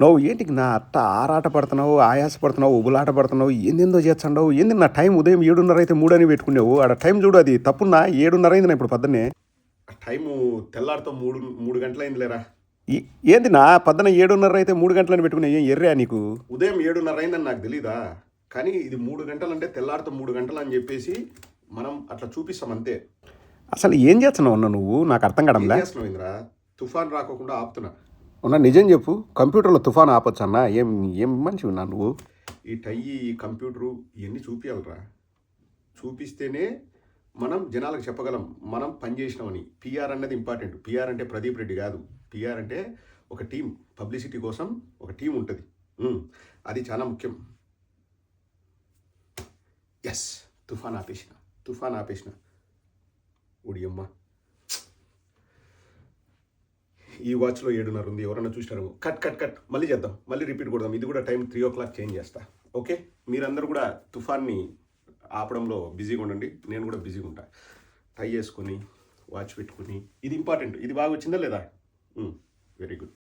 నువ్వు ఏంటి నా అట్ట ఆరాట పడుతున్నావు ఆయాస పడుతున్నావు ఉబులాట పడుతున్నావు ఏందేందో చేస్తాండవు ఏంది నా టైం ఉదయం ఏడున్నర అయితే మూడు అని పెట్టుకున్నావు ఆడ టైం చూడు అది తప్పున్నా ఏడున్నర అయింది నా ఇప్పుడు పొద్దున్నే? టైము తెల్లారితో మూడు మూడు గంటలైంది లేరా ఏంది నా పొద్దున ఏడున్నర అయితే మూడు గంటలని పెట్టుకున్నా ఏం ఎర్రా నీకు? ఉదయం ఏడున్నర అయిందని నాకు తెలీదా? కానీ ఇది మూడు గంటలంటే తెల్లారితో మూడు గంటలు అని చెప్పేసి మనం అట్లా చూపిస్తాం అంతే. అసలు ఏం చేస్తున్నావు ఉన్నా నువ్వు? నాకు అర్థం ఇంద్రా? తుఫాన్ రాకోకుండా ఆపుతున్నా. ఉన్నా నిజం చెప్పు కంప్యూటర్లో తుఫాన్ ఆపొచ్చన్నా ఏం ఏం మంచి ఉన్నా నువ్వు? ఈ టై ఈ కంప్యూటరు ఇవన్నీ చూపించాలరా చూపిస్తేనే మనం జనాలకు చెప్పగలం మనం పని చేసినామని. పిఆర్ అన్నది ఇంపార్టెంట్. పిఆర్ అంటే ప్రదీప్ రెడ్డి కాదు. పిఆర్ అంటే ఒక టీం పబ్లిసిటీ కోసం ఒక టీం ఉంటుంది. అది చాలా ముఖ్యం. ఎస్ తుఫాన్ ఆపేసిన తుఫాన్ ఆపేసిన. ఉడియమ్మ ఈ వాచ్లో ఏడున్నర ఉంది ఎవరన్నా చూసినారు. కట్ కట్ కట్ మళ్ళీ చేద్దాం. మళ్ళీ రిపీట్ కొడదాం. ఇది కూడా time three o'clock change చేస్తా. ఓకే మీరందరూ కూడా తుఫాన్ని ఆపడంలో బిజీగా ఉండండి. నేను కూడా బిజీగా ఉంటా. టై చేసుకొని వాచ్ పెట్టుకుని. ఇది ఇంపార్టెంట్ ఇది బాగా వచ్చిందా లేదా? Hmm. Very good